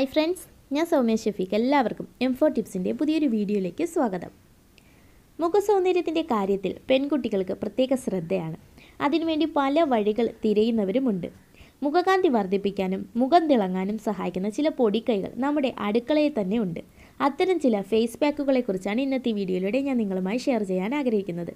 Hi friends ഞാൻ സൗമ്യ ഷഫീഖ്. എല്ലാവർക്കും M four ടിപ്സിന്റെ പുതിയൊരു വീഡിയോയിലേക്ക് സ്വാഗതം. മുഖസൗന്ദര്യത്തിന്റെ കാര്യത്തിൽ പെൺകുട്ടികൾക്ക് പ്രത്യേക ശ്രദ്ധയാണ്. അതിനുവേണ്ടി പല വഴികൾ തിരയുന്നവരുമുണ്ട്. മുഖകാന്തി വർദ്ധിപ്പിക്കാനും മുഖം തിളങ്ങാനും സഹായിക്കുന്ന ചില പൊടിക്കൈകൾ നമ്മുടെ അടുക്കളയിൽ തന്നെ ഉണ്ട്. അത്തരം ചില ഫേസ് പാക്കുകളെക്കുറിച്ചാണ് ഇന്നത്തെ വീഡിയോയിലൂടെ ഞാൻ നിങ്ങളുമായി ഷെയർ ചെയ്യാൻ ആഗ്രഹിക്കുന്നത്.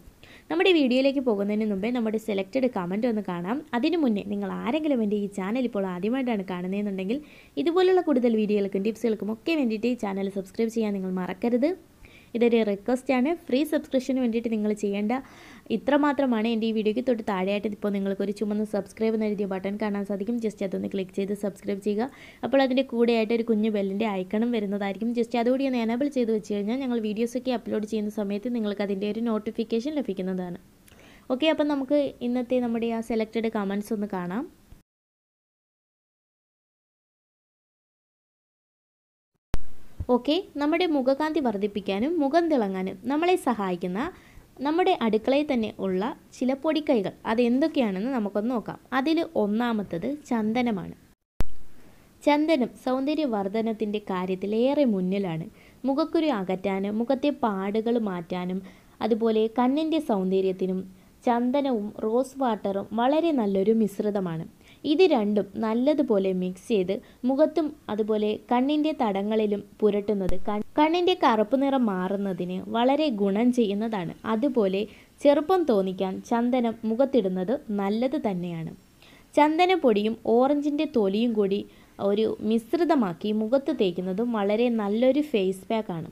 നമ്മുടെ വീഡിയോയിലേക്ക് പോകുന്നതിന് മുമ്പേ നമ്മുടെ സെലക്റ്റഡ് കമന്റ് ഒന്ന് കാണാം. അതിനു മുന്നേ നിങ്ങൾ ആരെങ്കിലും എന്റെ ഈ ചാനൽ ഇപ്പോൾ ആദ്യമായിട്ടാണ് കാണുന്നതെന്നുണ്ടെങ്കിൽ ഇതുപോലുള്ള കൂടുതൽ വീഡിയോകൾക്കും ടിപ്സുകൾക്കും ഒക്കെ വേണ്ടിയിട്ട് ഈ ചാനൽ സബ്സ്ക്രൈബ് ചെയ്യാൻ നിങ്ങൾ മറക്കരുത്. ഇതൊരു റിക്വസ്റ്റാണ് ഫ്രീ സബ്സ്ക്രിപ്ഷന് വേണ്ടിയിട്ട് നിങ്ങൾ ചെയ്യേണ്ട ഇത്ര മാത്രമാണ് എന്റെ ഈ വീഡിയോയ്ക്ക് തൊട്ട് താഴെയായിട്ട് ഇപ്പോൾ നിങ്ങൾക്കൊരു ചുമന്ന സബ്സ്ക്രൈബ് എന്ന് എഴുതിയ ബട്ടൺ കാണാൻ സാധിക്കും. ജസ്റ്റ് അതൊന്ന് ക്ലിക്ക് ചെയ്ത് സബ്സ്ക്രൈബ് ചെയ്യുക. അപ്പോൾ അതിന്റെ കൂടെയായിട്ട് ഒരു കുഞ്ഞു ബെല്ലിന്റെ ഐക്കണും വരുന്നതായിരിക്കും. ജസ്റ്റ് അതുകൂടി ഒന്ന് എനേബിൾ ചെയ്ത് വെച്ച് കഴിഞ്ഞാൽ ഞങ്ങൾ വീഡിയോസൊക്കെ അപ്ലോഡ് ചെയ്യുന്ന സമയത്ത് നിങ്ങൾക്ക് അതിന്റെ ഒരു നോട്ടിഫിക്കേഷൻ ലഭിക്കുന്നതാണ്. ഓക്കെ അപ്പം നമുക്ക് ഇന്നത്തെ നമ്മുടെ ആ സെലക്റ്റഡ് കമൻസ് ഒന്ന് കാണാം. ഓക്കെ നമ്മുടെ മുഖകാന്തി വർദ്ധിപ്പിക്കാനും മുഖം തിളങ്ങാനും നമ്മളെ സഹായിക്കുന്ന നമ്മുടെ അടുക്കളയിൽ തന്നെ ഉള്ള ചില പൊടിക്കൈകൾ അതെന്തൊക്കെയാണെന്ന് നമുക്കൊന്ന് നോക്കാം. അതിൽ ഒന്നാമത്തത് ചന്ദനമാണ്. ചന്ദനം സൗന്ദര്യവർദ്ധനത്തിന്റെ കാര്യത്തിൽ ഏറെ മുന്നിലാണ്. മുഖക്കുരു അകറ്റാനും മുഖത്തെ പാടുകൾ മാറ്റാനും അതുപോലെ കണ്ണിന്റെ സൗന്ദര്യത്തിനും ചന്ദനവും റോസ് വാട്ടറും വളരെ നല്ലൊരു മിശ്രിതമാണ്. ഇത് രണ്ടും നല്ലതുപോലെ മിക്സ് ചെയ്ത് മുഖത്തും അതുപോലെ കണ്ണിന്റെ തടങ്ങളിലും പുരട്ടുന്നത്. കണ്ണിന്റെ കറുപ്പ് നിറം മാറുന്നതിന് വളരെ ഗുണം ചെയ്യുന്നതാണ്. അതുപോലെ ചെറുപ്പം തോന്നിക്കാൻ ചന്ദനം മുഖത്തിടുന്നത് നല്ലത് തന്നെയാണ്. ചന്ദനപ്പൊടിയും ഓറഞ്ചിന്റെ തൊലിയും കൂടി ഒരു മിശ്രിതമാക്കി മുഖത്ത് തേക്കുന്നതും വളരെ നല്ലൊരു ഫേസ് പാക്കാണ്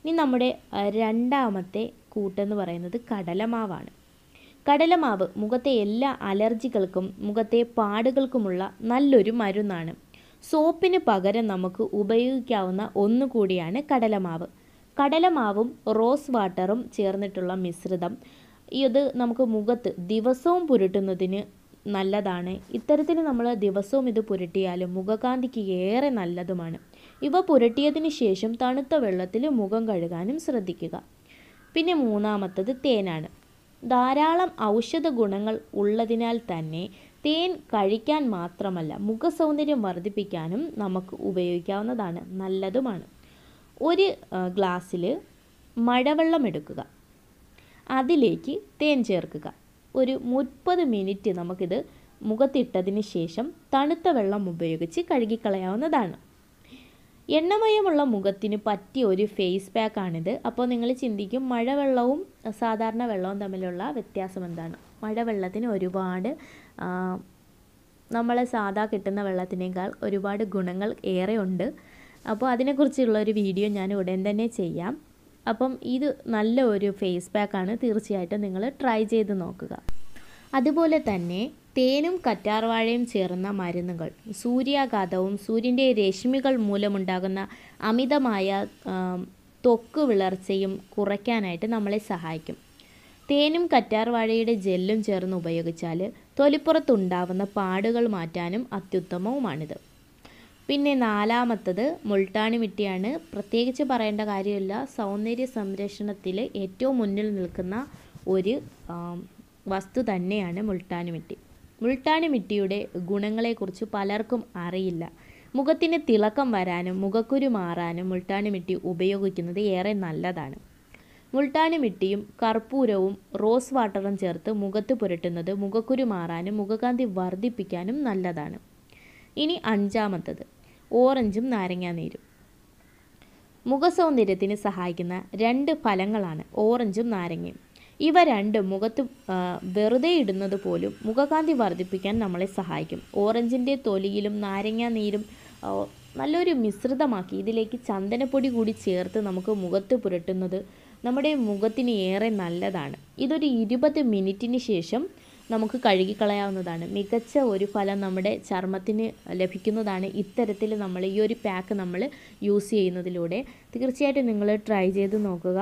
ഇനി നമ്മുടെ രണ്ടാമത്തെ കൂട്ടെന്ന് പറയുന്നത് കടലമാവാണ്. കടലമാവ് മുഖത്തെ എല്ലാ അലർജികൾക്കും മുഖത്തെ പാടുകൾക്കുമുള്ള നല്ലൊരു മരുന്നാണ്. സോപ്പിന് പകരം നമുക്ക് ഉപയോഗിക്കാവുന്ന ഒന്നുകൂടിയാണ് കടലമാവ്. കടലമാവും റോസ് വാട്ടറും ചേർന്നിട്ടുള്ള മിശ്രിതം. ഇത് നമുക്ക് മുഖത്ത് ദിവസവും പുരട്ടുന്നതിന് നല്ലതാണ്. ഇത്തരത്തിൽ നമ്മൾ ദിവസവും ഇത് പുരട്ടിയാലും മുഖകാന്തിക്ക് ഏറെ നല്ലതുമാണ്. ഇവ പുരട്ടിയതിന് ശേഷം തണുത്ത വെള്ളത്തിൽ മുഖം കഴുകാനും ശ്രദ്ധിക്കുക. പിന്നെ മൂന്നാമത്തത് തേനാണ്. ധാരാളം ഔഷധ ഗുണങ്ങൾ ഉള്ളതിനാൽ തന്നെ തേൻ കഴിക്കാൻ മാത്രമല്ല മുഖസൗന്ദര്യം വർദ്ധിപ്പിക്കാനും നമുക്ക് ഉപയോഗിക്കാവുന്നതാണ് നല്ലതുമാണ്. ഒരു ഗ്ലാസ്സിൽ മഴവെള്ളം എടുക്കുക. അതിലേക്ക് തേൻ ചേർക്കുക. ഒരു മുപ്പത് മിനിറ്റ് നമുക്കിത് മുഖത്തിട്ടതിന് ശേഷം തണുത്ത വെള്ളം ഉപയോഗിച്ച് കഴുകിക്കളയാവുന്നതാണ്. എണ്ണമയമുള്ള മുഖത്തിന് പറ്റിയ ഒരു ഫേസ് പാക്കാണിത് അപ്പോൾ നിങ്ങൾ ചിന്തിക്കും മഴവെള്ളവും സാധാരണ വെള്ളവും തമ്മിലുള്ള വ്യത്യാസം എന്താണ്? മഴവെള്ളത്തിന് ഒരുപാട് നമ്മളെ സാധാ കിട്ടുന്ന വെള്ളത്തിനേക്കാൾ ഒരുപാട് ഗുണങ്ങൾ ഏറെ ഉണ്ട് അപ്പോൾ അതിനെക്കുറിച്ചുള്ള ഒരു വീഡിയോ ഞാൻ ഉടൻ തന്നെ ചെയ്യാം. അപ്പം ഇത് നല്ല ഒരു ഫേസ് പാക്കാണ് തീർച്ചയായിട്ടും നിങ്ങൾ ട്രൈ ചെയ്ത് നോക്കുക. അതുപോലെ തന്നെ തേനും കറ്റാർവാഴയും ചേർന്ന മരുന്നുകൾ. സൂര്യാഘാതവും സൂര്യന്റെ രശ്മികൾ മൂലമുണ്ടാകുന്ന അമിതമായ ത്വക്ക് വിളർച്ചയും കുറയ്ക്കാനായിട്ട് നമ്മളെ സഹായിക്കും. തേനും കറ്റാർവാഴയുടെ ജെല്ലും ചേർന്ന് ഉപയോഗിച്ചാൽ തൊലിപ്പുറത്തുണ്ടാവുന്ന പാടുകൾ മാറ്റാനും അത്യുത്തമവുമാണിത്. പിന്നെ നാലാമത്തത് മുൾട്ടാണി മിട്ടിയാണ് പ്രത്യേകിച്ച് പറയേണ്ട കാര്യമില്ല. സൗന്ദര്യ സംരക്ഷണത്തിൽ ഏറ്റവും മുന്നിൽ നിൽക്കുന്ന ഒരു വസ്തു തന്നെയാണ് മുൾട്ടാണി മിട്ടി മുൾട്ടാണി മിട്ടിയുടെ ഗുണങ്ങളെക്കുറിച്ച് പലർക്കും അറിയില്ല. മുഖത്തിന് തിളക്കം വരാനും മുഖക്കുരു മാറാനും മുൾട്ടാണി മിട്ടി ഉപയോഗിക്കുന്നത് ഏറെ നല്ലതാണ്. മുൾട്ടാണി മിട്ടിയും കർപ്പൂരവും റോസ് വാട്ടറും ചേർത്ത് മുഖത്ത് പുരട്ടുന്നത് മുഖക്കുരു മാറാനും മുഖകാന്തി വർദ്ധിപ്പിക്കാനും നല്ലതാണ്. ഇനി അഞ്ചാമത്തത് ഓറഞ്ചും നാരങ്ങാനീരും. മുഖസൗന്ദര്യത്തിന് സഹായിക്കുന്ന രണ്ട് ഫലങ്ങളാണ് ഓറഞ്ചും നാരങ്ങയും. ഇവ രണ്ടും മുഖത്ത് വെറുതെ ഇടുന്നത് പോലും മുഖകാന്തി വർദ്ധിപ്പിക്കാൻ നമ്മളെ സഹായിക്കും. ഓറഞ്ചിന്റെ തൊലിയിലും നാരങ്ങ നീരും നല്ലൊരു മിശ്രിതമാക്കി ഇതിലേക്ക് ചന്ദനപ്പൊടി കൂടി ചേർത്ത് നമുക്ക് മുഖത്ത് പുരട്ടുന്നത് നമ്മുടെ മുഖത്തിന് ഏറെ നല്ലതാണ്. ഇതൊരു ഇരുപത് മിനിറ്റിന് ശേഷം നമുക്ക് കഴുകിക്കളയാവുന്നതാണ്. മികച്ച ഒരു ഫലം നമ്മുടെ ചർമ്മത്തിന് ലഭിക്കുന്നതാണ് ഇത്തരത്തിൽ നമ്മൾ ഈ ഒരു പാക്ക് നമ്മൾ യൂസ് ചെയ്യുന്നതിലൂടെ. തീർച്ചയായിട്ടും നിങ്ങൾ ട്രൈ ചെയ്ത് നോക്കുക.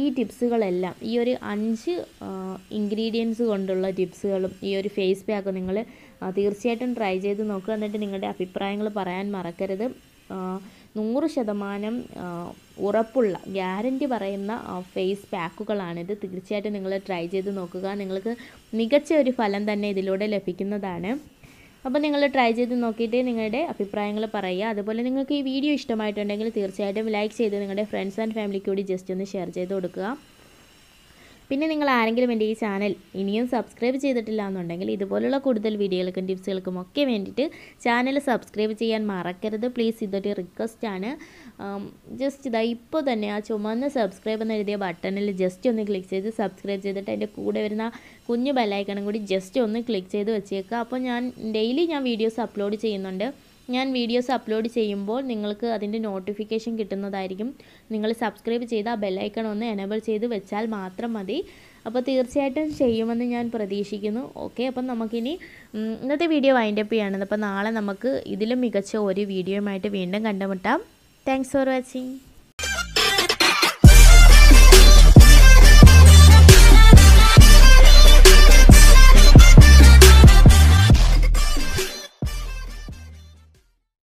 ഈ ടിപ്സുകളെല്ലാം ഈ ഒരു അഞ്ച് ഇൻഗ്രീഡിയൻസ് കൊണ്ടുള്ള ടിപ്സുകളും ഈ ഒരു ഫേസ് പാക്ക് നിങ്ങൾ തീർച്ചയായിട്ടും ട്രൈ ചെയ്ത് നോക്കുക എന്നിട്ട് നിങ്ങളുടെ അഭിപ്രായങ്ങൾ പറയാൻ മറക്കരുത്. നൂറ് ശതമാനം ഉറപ്പുള്ള ഗ്യാരന്റി പറയുന്ന ഫേസ് പാക്കുകളാണിത് തീർച്ചയായിട്ടും നിങ്ങൾ ട്രൈ ചെയ്ത് നോക്കുക. നിങ്ങൾക്ക് മികച്ച ഒരു ഫലം തന്നെ ഇതിലൂടെ ലഭിക്കുന്നതാണ്. അപ്പോൾ നിങ്ങൾ ട്രൈ ചെയ്ത് നോക്കിയിട്ട് നിങ്ങളുടെ അഭിപ്രായങ്ങൾ പറയുക. അതുപോലെ നിങ്ങൾക്ക് ഈ വീഡിയോ ഇഷ്ടമായിട്ടുണ്ടെങ്കിൽ തീർച്ചയായിട്ടും ലൈക്ക് ചെയ്ത് നിങ്ങളുടെ ഫ്രണ്ട്സ് ആൻഡ് ഫാമിലിക്ക് കൂടി ജസ്റ്റ് ഒന്ന് ഷെയർ ചെയ്ത് കൊടുക്കുക. പിന്നെ നിങ്ങൾ ആരെങ്കിലും എന്റെ ഈ ചാനൽ ഇനിയും സബ്സ്ക്രൈബ് ചെയ്തിട്ടില്ല എന്നുണ്ടെങ്കിൽ ഇതുപോലുള്ള കൂടുതൽ വീഡിയോകൾക്കും ടിപ്സുകൾക്കും ഒക്കെ വേണ്ടിയിട്ട് ചാനൽ സബ്സ്ക്രൈബ് ചെയ്യാൻ മറക്കരുത്. പ്ലീസ് ഇതൊരു റിക്വസ്റ്റ് ആണ്. ജസ്റ്റ് ഇതാ ഇപ്പോൾ തന്നെ ആ ചുമന്ന സബ്സ്ക്രൈബ് എന്ന് എഴുതിയ ബട്ടണിൽ ജസ്റ്റ് ഒന്ന് ക്ലിക്ക് ചെയ്ത് സബ്സ്ക്രൈബ് ചെയ്തിട്ട് അതിന്റെ കൂടെ വരുന്ന കുഞ്ഞു ബെല്ലൈക്കണം കൂടി ജസ്റ്റ് ഒന്ന് ക്ലിക്ക് ചെയ്ത് വെച്ചേക്കുക അപ്പോൾ ഞാൻ ഡെയിലി ഞാൻ വീഡിയോസ് അപ്ലോഡ് ചെയ്യുന്നുണ്ട്. ഞാൻ വീഡിയോസ് അപ്ലോഡ് ചെയ്യുമ്പോൾ നിങ്ങൾക്ക് അതിന്റെ നോട്ടിഫിക്കേഷൻ കിട്ടുന്നതായിരിക്കും. നിങ്ങൾ സബ്സ്ക്രൈബ് ചെയ്ത് ആ ബെല്ലൈക്കൺ ഒന്ന് എനേബിൾ ചെയ്ത് വെച്ചാൽ മാത്രം മതി. അപ്പോൾ തീർച്ചയായിട്ടും ചെയ്യുമെന്ന് ഞാൻ പ്രതീക്ഷിക്കുന്നു. ഓക്കെ അപ്പം നമുക്കിനി ഇന്നത്തെ വീഡിയോ വൈൻഡപ്പ് ചെയ്യാണ് അപ്പോൾ നാളെ നമുക്ക് ഇതിലും മികച്ച ഒരു വീഡിയോയുമായിട്ട് വീണ്ടും കണ്ടുമുട്ടാം. Thanks for watching